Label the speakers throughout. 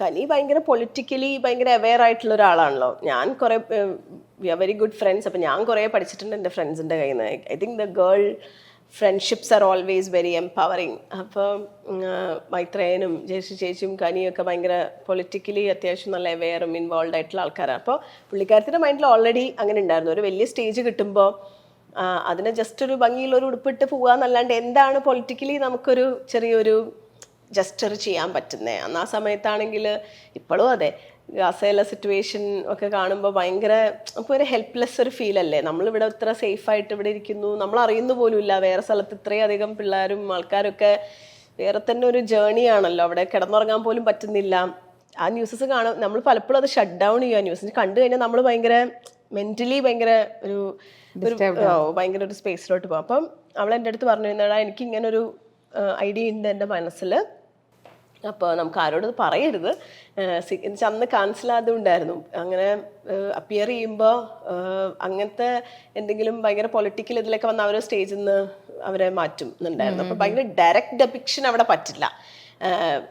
Speaker 1: കനി ഭയങ്കര പൊളിറ്റിക്കലി ഭയങ്കര അവെയർ ആയിട്ടുള്ള ഒരാളാണല്ലോ. ഞാൻ കുറെ we are very good friends അപ്പം ഞാൻ കുറേ പഠിച്ചിട്ടുണ്ട് എന്റെ ഫ്രണ്ട്സിന്റെ കയ്യിൽ നിന്ന്. I think the girl friendships are always very empowering അപ്പം മൈത്രേയനും ജേഷി ചേച്ചിയും കനിയൊക്കെ ഭയങ്കര പൊളിറ്റിക്കലി അത്യാവശ്യം നല്ല അവെയറും ഇൻവോൾവ് ആയിട്ടുള്ള ആൾക്കാരാണ് അപ്പോൾ പുള്ളിക്കാരത്തിന്റെ മൈൻഡിൽ ഓൾറെഡി അങ്ങനെ ഉണ്ടായിരുന്നു. ഒരു വലിയ സ്റ്റേജ് കിട്ടുമ്പോൾ അതിനെ ജസ്റ്റ് ഒരു ഭംഗിയുള്ള ഒരു ഉടുപ്പിട്ട് പോകാന്നല്ലാണ്ട് എന്താണ് പൊളിറ്റിക്കലി നമുക്കൊരു ചെറിയൊരു ജസ്റ്റർ ചെയ്യാൻ പറ്റുന്നത് അന്ന് ആ സമയത്താണെങ്കിൽ ഇപ്പോഴും അതെ. ഗാസയിലെ സിറ്റുവേഷൻ ഒക്കെ കാണുമ്പോൾ ഭയങ്കര നമുക്കൊരു ഹെൽപ്ലെസ് ഒരു ഫീൽ അല്ലേ? നമ്മളിവിടെ ഇത്ര സേഫ് ആയിട്ട് ഇവിടെ ഇരിക്കുന്നു. നമ്മൾ അറിയുന്നു പോലുമില്ല വേറെ സ്ഥലത്ത് ഇത്രയും അധികം പിള്ളേരും ആൾക്കാരൊക്കെ വേറെ തന്നെ ഒരു ജേണി ആണല്ലോ. അവിടെ കിടന്നുറങ്ങാൻ പോലും പറ്റുന്നില്ല. ആ ന്യൂസസ് കാണും. നമ്മൾ പലപ്പോഴും അത് ഷട്ട് ഡൗൺ ചെയ്യും ആ ന്യൂസ് കണ്ടു കഴിഞ്ഞാൽ നമ്മൾ ഭയങ്കര മെന്റലി ഭയങ്കര ഒരു ഒരു ഭയങ്കര ഒരു സ്പേസിലോട്ട് പോകും. അപ്പം അവൾ എന്റെ അടുത്ത് പറഞ്ഞു എന്നാടാ എനിക്ക് ഇങ്ങനെ ഒരു ഐഡിയ ഉണ്ട് എന്റെ മനസ്സിൽ. അപ്പോൾ നമുക്ക് ആരോടും ഇത് പറയരുത് അന്ന് കാൻസൽ ഉണ്ടായിരുന്നു അങ്ങനെ അപ്പിയർ ചെയ്യുമ്പോൾ അങ്ങനത്തെ എന്തെങ്കിലും ഭയങ്കര പൊളിറ്റിക്കൽ ഇതിലൊക്കെ വന്ന അവർ സ്റ്റേജിൽ നിന്ന് അവരെ മാറ്റും എന്നുണ്ടായിരുന്നു. അപ്പോൾ ഭയങ്കര ഡയറക്റ്റ് ഡെപിക്ഷൻ അവിടെ പറ്റില്ല.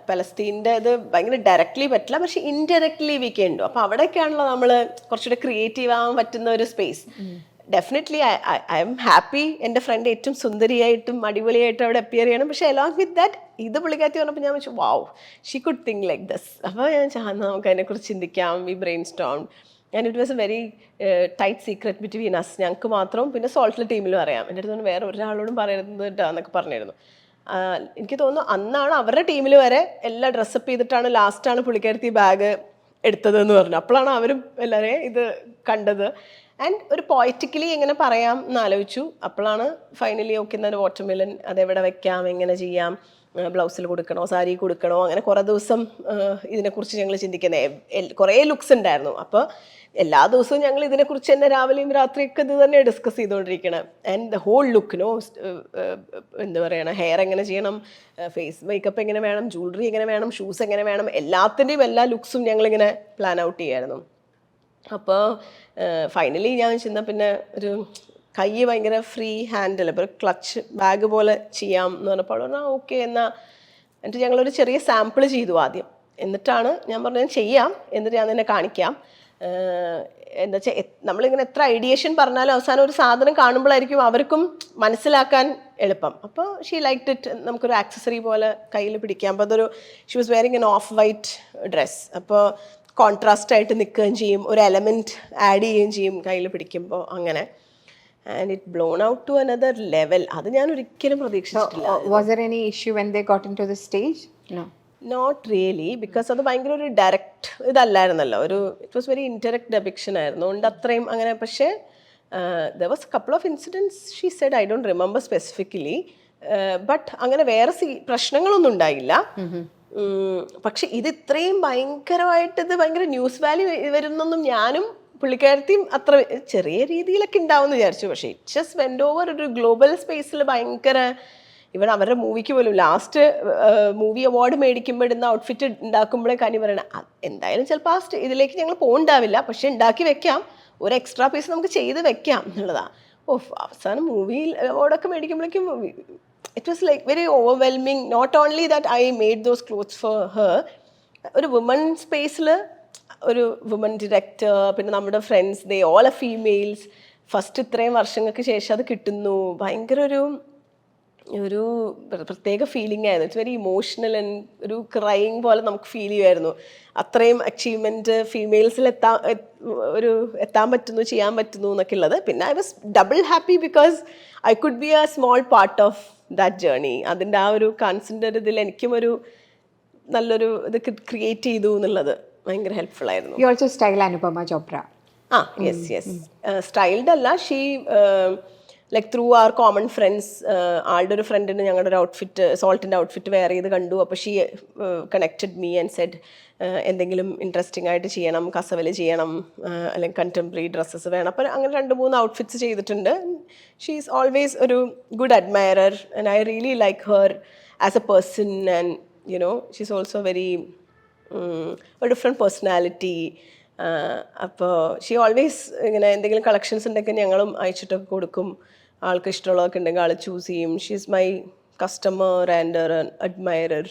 Speaker 1: പലസ്തീന്റെ ഇത് ഭയങ്കര ഡയറക്റ്റ്ലി പറ്റില്ല. പക്ഷെ ഇൻഡയറക്ട്ലി വീക്കേണ്ടു അപ്പോൾ അവിടെയൊക്കെയാണല്ലോ നമ്മൾ കുറച്ചുകൂടെ ക്രിയേറ്റീവ് ആവാൻ പറ്റുന്ന ഒരു space definitely I I'm happy എന്റെ ഫ്രണ്ട് ഏറ്റവും സുന്ദരിയായിട്ടും അടിപൊളിയായിട്ടും അവിടെ അപ്പിയർ ചെയ്യണം. പക്ഷേ അലോങ് വിത്ത് ദാറ്റ് ഇത് പുള്ളിക്കാത്തി പറഞ്ഞപ്പോൾ ഞാൻ വെച്ചു wow she could think like this അപ്പോൾ ഞാൻ ചാന്ന് നമുക്ക് അതിനെക്കുറിച്ച് ചിന്തിക്കാം ഈ ബ്രെയിൻ സ്റ്റോൺ ഞാൻ it was a very tight secret between us ഞങ്ങൾക്ക് മാത്രം പിന്നെ സോൾട്ടിലെ ടീമിലും അറിയാം എന്റെ അടുത്ത് വേറെ ഒരാളോടും പറയരുത് കേട്ടോ എന്നൊക്കെ പറഞ്ഞിരുന്നു. എനിക്ക് തോന്നുന്നു അന്നാണ് അവരുടെ ടീമിൽ വരെ എല്ലാം ഡ്രസ്സപ്പ് ചെയ്തിട്ടാണ് ലാസ്റ്റാണ് പുള്ളിക്കാരത്തി ബാഗ് എടുത്തതെന്ന് പറഞ്ഞു. അപ്പോഴാണ് അവരും എല്ലാവരെയും ഇത് കണ്ടത്. ആൻഡ് ഒരു പോയറ്റിക്കലി എങ്ങനെ പറയാം എന്ന് ആലോചിച്ചു അപ്പോഴാണ് ഫൈനലി ഓക്കെ എന്നാൽ വാട്ടർമെലൻ അതെവിടെ വെക്കാം എങ്ങനെ ചെയ്യാം ബ്ലൗസിൽ കൊടുക്കണോ സാരി കൊടുക്കണോ അങ്ങനെ കുറേ ദിവസം ഇതിനെക്കുറിച്ച് ഞങ്ങൾ ചിന്തിക്കുന്നത് കുറേ ലുക്സ് ഉണ്ടായിരുന്നു. അപ്പോൾ എല്ലാ ദിവസവും ഞങ്ങൾ ഇതിനെക്കുറിച്ച് തന്നെ രാവിലെയും രാത്രിയൊക്കെ ഇത് തന്നെ ഡിസ്കസ് ചെയ്തുകൊണ്ടിരിക്കണം. And the whole look no എന്താ പറയണം ഹെയർ എങ്ങനെ ചെയ്യണം ഫേസ് മേക്കപ്പ് എങ്ങനെ വേണം ജ്വല്ലറി എങ്ങനെ വേണം ഷൂസ് എങ്ങനെ വേണം എല്ലാത്തിന്റെയും എല്ലാ ലുക്സും ഞങ്ങളിങ്ങനെ പ്ലാൻ ഔട്ട് ചെയ്യായിരുന്നു. അപ്പോൾ ഫൈനലി ഞാൻ ചെന്നാൽ പിന്നെ ഒരു കൈ ഭയങ്കര ഫ്രീ ഹാൻഡിൽ ഇപ്പോൾ ഒരു ക്ലച്ച് ബാഗ് പോലെ ചെയ്യാം എന്ന് പറഞ്ഞപ്പോൾ പറഞ്ഞാൽ ഓക്കെ എന്നാൽ എന്നിട്ട് ഞങ്ങളൊരു ചെറിയ സാമ്പിൾ ചെയ്തു ആദ്യം. എന്നിട്ടാണ് ഞാൻ പറഞ്ഞത് ചെയ്യാം. എന്നിട്ട് ഞാൻ തന്നെ കാണിക്കാം. എന്താ വെച്ചാൽ നമ്മളിങ്ങനെ എത്ര ഐഡിയേഷൻ പറഞ്ഞാലും അവസാനം ഒരു സാധനം കാണുമ്പോഴായിരിക്കും അവർക്കും മനസ്സിലാക്കാൻ എളുപ്പം. അപ്പോൾ ഷീ ലൈക്ക് ഇറ്റ് നമുക്കൊരു ആക്സസറി പോലെ കയ്യിൽ പിടിക്കാം. അപ്പോൾ അതൊരു she was wearing an off white dress അപ്പോൾ കോൺട്രാസ്റ്റ് ആയിട്ട് നിൽക്കുകയും ചെയ്യും ഒരു എലമെന്റ് ആഡ് ചെയ്യുകയും ചെയ്യും കയ്യിൽ പിടിക്കുമ്പോൾ അങ്ങനെ. And it blown out to another level അത് ഞാൻ ഒരിക്കലും പ്രതീക്ഷിച്ചിട്ടില്ല. നോട്ട് റിയലി ബിക്കോസ് അത് ഭയങ്കര ഒരു ഡയറക്റ്റ് ഇതല്ലായിരുന്നല്ലോ. ഒരു it was very indirect depiction ആയിരുന്നു. അതുകൊണ്ട് അത്രയും അങ്ങനെ പക്ഷേ the was couple of incidence she said I don't remember specifically but അങ്ങനെ വേറെ സി പ്രശ്നങ്ങളൊന്നും ഉണ്ടായില്ല. ഉം, പക്ഷെ ഇത് ഇത്രയും ഭയങ്കരമായിട്ട് ഇത് ഭയങ്കര ന്യൂസ് വാല്യൂ വരുന്നൊന്നും ഞാനും പുള്ളിക്കാരത്തിയും അത്ര ചെറിയ രീതിയിലൊക്കെ ഉണ്ടാവും വിചാരിച്ചു. പക്ഷേ ഇറ്റ് ജസ്റ്റ് വെൻഡ് ഓവർ ഒരു ഗ്ലോബൽ സ്പേസിൽ ഭയങ്കര ഇവൻ അവരുടെ മൂവിക്ക് പോലും ലാസ്റ്റ് മൂവി അവാർഡ് മേടിക്കുമ്പോൾ ഇടുന്ന ഔട്ട്ഫിറ്റ് ഉണ്ടാക്കുമ്പോഴേ കാര്യം പറയണം എന്തായാലും ചിലപ്പോൾ ആ ഇതിലേക്ക് ഞങ്ങൾ പോകണ്ടാവില്ല പക്ഷെ ഉണ്ടാക്കി വെക്കാം. ഒരു എക്സ്ട്രാ പീസ് നമുക്ക് ചെയ്ത് വെക്കാം എന്നുള്ളതാണ് ഓ അവസാനം മൂവിയിൽ അവാർഡൊക്കെ മേടിക്കുമ്പോഴേക്കും it was like very overwhelming not only that I made those clothes for her ഒരു വുമൺ സ്പേസിൽ ഒരു വുമൺ ഡിറക്ടർ പിന്നെ നമ്മുടെ friends they all a females first ഇത്രയും വർഷങ്ങൾക്ക് ശേഷം അത് കിട്ടുന്നു. ഭയങ്കര ഒരു ഒരു പ്ര- പ്രത്യേക ഫീലിംഗ് ആയിരുന്നു. ഇറ്റ്സ് വെരി ഇമോഷണൽ ആൻഡ് ഒരു ക്രൈങ് പോലെ നമുക്ക് ഫീൽ ചെയ്യുമായിരുന്നു. അത്രയും അച്ചീവ്മെന്റ് ഫീമെയിൽസിൽ എത്താൻ എ- ഒരു എത്താൻ പറ്റുന്നു ചെയ്യാൻ പറ്റുന്നു എന്നൊക്കെ ഉള്ളത്. പിന്നെ I was double happy because I could be a small part of that journey അതിന്റെ ആ ഒരു കൺസിന്റെ ഇതിൽ എനിക്കും ഒരു നല്ലൊരു ഇത് ക്രിയേറ്റ് ചെയ്തു എന്നുള്ളത് ഭയങ്കര ഹെൽപ്ഫുൾ ആയിരുന്നു.
Speaker 2: You also style Anupama Chopra.
Speaker 1: ആ യെസ് യെസ് സ്റ്റൈൽഡ് അല്ല she like through our common friends ആളുടെ ഒരു ഫ്രണ്ടിന് ഞങ്ങളുടെ ഒരു ഔട്ട്ഫിറ്റ് സോൾട്ടിന്റെ ഔട്ട്ഫിറ്റ് വെയർ ചെയ്ത് കണ്ടു. അപ്പോൾ she connected me and said എന്തെങ്കിലും ഇൻട്രസ്റ്റിംഗ് ആയിട്ട് ചെയ്യണം കസവൽ ചെയ്യണം uh, അല്ലെങ്കിൽ കണ്ടംപററി ഡ്രസ്സസ് വേണം. അപ്പോൾ അങ്ങനെ രണ്ട് മൂന്ന് ഔട്ട്ഫിറ്റ്സ് ചെയ്തിട്ടുണ്ട്. ഷീ ഈസ് ഓൾവേസ് ഒരു good admirer and I really like her as a person and you know she is also very different personality അപ്പോൾ ഷീ ഓൾവേസ് ഇങ്ങനെ എന്തെങ്കിലും കളക്ഷൻസ് ഉണ്ടെങ്കിൽ ഞങ്ങളും അയച്ചിട്ടൊക്കെ കൊടുക്കും. ആൾക്ക് ഇഷ്ടമുള്ളതൊക്കെ ഉണ്ടെങ്കിൽ ആൾ ചൂസ് ചെയ്യും. She is my customer and admirer